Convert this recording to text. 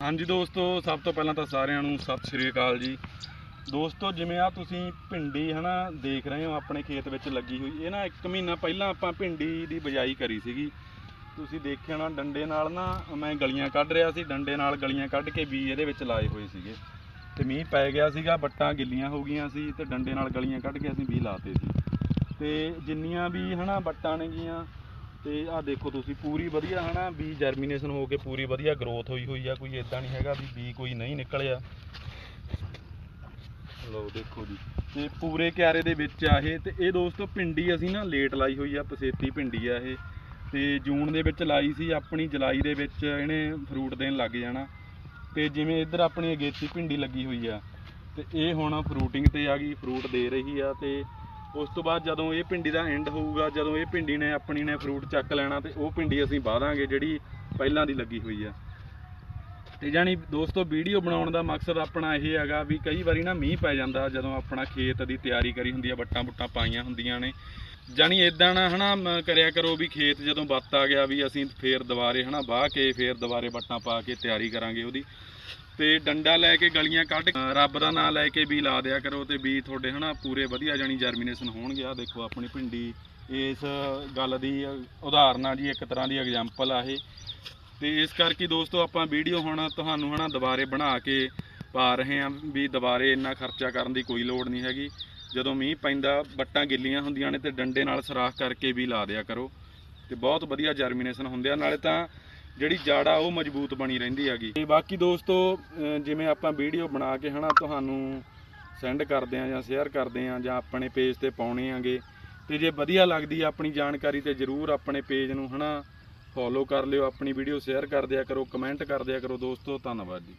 ਹਾਂਜੀ ਦੋਸਤੋ, ਸਭ ਤੋਂ ਪਹਿਲਾਂ ਤਾਂ ਸਾਰਿਆਂ ਨੂੰ ਸਤਿ ਸ਼੍ਰੀ ਅਕਾਲ ਜੀ। ਦੋਸਤੋ, ਜਿਵੇਂ ਆ ਤੁਸੀਂ ਭਿੰਡੀ ਹਨਾ ਦੇਖ ਰਹੇ ਹੋ, ਆਪਣੇ ਖੇਤ ਵਿੱਚ ਲੱਗੀ ਹੋਈ। ਇਹ ਨਾ 1 ਮਹੀਨਾ ਪਹਿਲਾਂ ਆਪਾਂ ਭਿੰਡੀ ਦੀ ਬਜਾਈ ਕਰੀ ਸੀਗੀ। ਤੁਸੀਂ ਦੇਖਿਆ ਨਾ ਡੰਡੇ ਨਾਲ ਨਾ ਮੈਂ ਗਲੀਆਂ ਕੱਢ ਰਿਹਾ ਸੀ, ਡੰਡੇ ਨਾਲ ਗਲੀਆਂ ਕੱਢ ਕੇ ਬੀਜ ਇਹਦੇ ਵਿੱਚ ਲਾਏ ਹੋਏ ਸੀਗੇ। ਤੇ ਮੀਂਹ ਪੈ ਗਿਆ ਸੀਗਾ ਬੱਟਾਂ ਗਿੱਲੀਆਂ ਹੋ ਗਈਆਂ ਸੀ ਤੇ ਡੰਡੇ ਨਾਲ ਗਲੀਆਂ ਕੱਢ ਕੇ ਅਸੀਂ ਬੀਜ ਲਾਤੇ ਸੀ। ਤੇ ਜਿੰਨੀਆਂ ਵੀ ਹਨਾ ਬੱਟਾਂ ਨੇਗੀਆਂ ਤੇ ਆਹ ਦੇਖੋ ਤੁਸੀਂ, ਪੂਰੀ ਵਧੀਆ ਹਨਾ, ਵੀ ਜਰਮੀਨੇਸ਼ਨ ਹੋ ਕੇ ਪੂਰੀ ਵਧੀਆ ਗਰੋਥ ਹੋਈ ਹੋਈ ਆ, ਕੋਈ ਇਦਾਂ ਨਹੀਂ ਹੈਗਾ ਵੀ ਬੀ ਕੋਈ ਨਹੀਂ ਨਿਕਲਿਆ। ਲਓ ਦੇਖੋ ਜੀ, ਤੇ ਪੂਰੇ ਕਿਆਰੇ ਦੇ ਵਿੱਚ ਆ ਇਹ, ਤੇ ਇਹ ਦੋਸਤੋ ਪਿੰਡੀ ਅਸੀਂ ਨਾ ਲੇਟ ਲਾਈ ਹੋਈ ਆ, ਪਸੇਤੀ ਪਿੰਡੀ ਆ ਇਹ। ਤੇ ਜੂਨ ਦੇ ਵਿੱਚ ਲਾਈ ਸੀ, ਆਪਣੀ ਜੁਲਾਈ ਦੇ ਵਿੱਚ ਇਹਨੇ ਫਰੂਟ ਦੇਣ ਲੱਗ ਜਾਣਾ। ਤੇ ਜਿਵੇਂ ਇੱਧਰ ਆਪਣੀ ਅਗੇਤੀ ਪਿੰਡੀ ਲੱਗੀ ਹੋਈ ਆ, ਤੇ ਇਹ ਹੁਣ ਫਰੂਟਿੰਗ ਤੇ ਆ ਗਈ ਫਰੂਟ ਦੇ ਰਹੀ ਆ, ਤੇ ਉਸ ਤੋਂ ਬਾਅਦ ਜਦੋਂ ਇਹ ਪਿੰਡੀ ਦਾ ਐਂਡ ਹੋਊਗਾ, ਜਦੋਂ ਇਹ ਪਿੰਡੀ ਨੇ ਆਪਣੀ ਨੇ ਫਰੂਟ ਚੱਕ ਲੈਣਾ ਤੇ ਉਹ ਪਿੰਡੀ ਅਸੀਂ ਵਾਧਾਂਗੇ ਜਿਹੜੀ ਪਹਿਲਾਂ ਦੀ ਲੱਗੀ ਹੋਈ ਆ। ਤੇ ਜਾਨੀ ਦੋਸਤੋ ਵੀਡੀਓ ਬਣਾਉਣ ਦਾ ਮਕਸਦ ਆਪਣਾ ਇਹ ਹੈਗਾ ਵੀ ਕਈ ਵਾਰੀ ਨਾ ਮੀਂਹ ਪੈ ਜਾਂਦਾ ਜਦੋਂ ਆਪਣਾ ਖੇਤ ਦੀ ਤਿਆਰੀ ਕਰੀ ਹੁੰਦੀ ਆ ਵੱਟਾਂ ਬੁੱਟਾਂ ਪਾਈਆਂ ਹੁੰਦੀਆਂ ਨੇ। ਜਾਨੀ ਇਦਾਂ ਨਾ ਹਨਾ, ਮ- ਕਰਿਆ ਕਰੋ ਵੀ ਖੇਤ ਜਦੋਂ ਬੱਤ ਆ ਗਿਆ ਵੀ ਅਸੀਂ ਫੇਰ ਦੁਬਾਰੇ ਹਨਾ ਵਾਹ ਕੇ ਫੇਰ ਦੁਬਾਰੇ ਵੱਟਾਂ ਪਾ ਕੇ ਤਿਆਰੀ ਕਰਾਂਗੇ ਉਹਦੀ। ਤੇ ਡੰਡਾ ਲੈ ਕੇ ਗਲੀਆਂ ਕੱਢ ਰੱਬ ਦਾ ਨਾਮ ਲੈ ਕੇ ਵੀ ਲਾ ਦਿਆ ਕਰੋ ਤੇ ਵੀ ਤੁਹਾਡੇ ਹਨਾ ਪੂਰੇ ਵਧੀਆ ਜਾਨੀ ਜਰਮੀਨੇਸ਼ਨ ਹੋਣਗੇ। ਆ ਦੇਖੋ ਆਪਣੀ ਭਿੰਡੀ, ਇਸ ਗੱਲ ਦੀ ਉਦਾਹਰਨ ਆ ਜੀ, ਇੱਕ ਤਰ੍ਹਾਂ ਦੀ ਐਗਜ਼ਾਮਪਲ ਆ ਇਹ। ਤੇ ਇਸ ਕਰਕੇ ਦੋਸਤੋ ਆਪਾਂ ਵੀਡੀਓ ਹੁਣ ਤੁਹਾਨੂੰ ਹਨਾ ਦੁਬਾਰੇ ਬਣਾ ਕੇ ਪਾ ਰਹੇ ਹਾਂ ਵੀ ਦੁਬਾਰੇ ਇੰਨਾ ਖਰਚਾ ਕਰਨ ਦੀ ਕੋਈ ਲੋੜ ਨਹੀਂ ਹੈਗੀ। ਜਦੋਂ ਮੀਂਹ ਪੈਂਦਾ ਬੱਟਾਂ ਗਿੱਲੀਆਂ ਹੁੰਦੀਆਂ ਨੇ ਤੇ ਡੰਡੇ ਨਾਲ ਸਰਾਖ ਕਰਕੇ ਵੀ ਲਾ ਦਿਆ ਕਰੋ। ਤੇ ਬਹੁਤ ਵਧੀਆ ਜਰਮੀਨੇਸ਼ਨ ਹੁੰਦੇ ਆ, ਨਾਲੇ ਤਾਂ ਜਿਹੜੀ ਜੜ ਆ ਉਹ ਮਜ਼ਬੂਤ ਬਣੀ ਰਹਿੰਦੀ ਹੈਗੀ। ਤੇ ਬਾਕੀ ਦੋਸਤੋ ਜਿਵੇਂ ਆਪਾਂ ਵੀਡੀਓ ਬਣਾ ਕੇ ਹਨਾ, ਤੁਹਾਨੂੰ ਸੈਂਡ ਕਰਦੇ ਆ ਜਾਂ ਸ਼ੇਅਰ ਕਰਦੇ ਆ ਜਾਂ ਆਪਣੇ ਪੇਜ ਤੇ ਪਾਉਣੇ ਆਂਗੇ ਤੇ ਜੇ ਵਧੀਆ ਲੱਗਦੀ ਆ ਆਪਣੀ ਜਾਣਕਾਰੀ ਤੇ ਜਰੂਰ ਆਪਣੇ ਪੇਜ ਨੂੰ ਹਨਾ ਫੋਲੋ ਕਰ ਲਿਓ, ਆਪਣੀ ਵੀਡੀਓ ਸ਼ੇਅਰ ਕਰ ਦਿਆ ਕਰੋ ਕਮੈਂਟ ਕਰ ਦਿਆ ਕਰੋ ਦੋਸਤੋ, ਧੰਨਵਾਦ ਜੀ।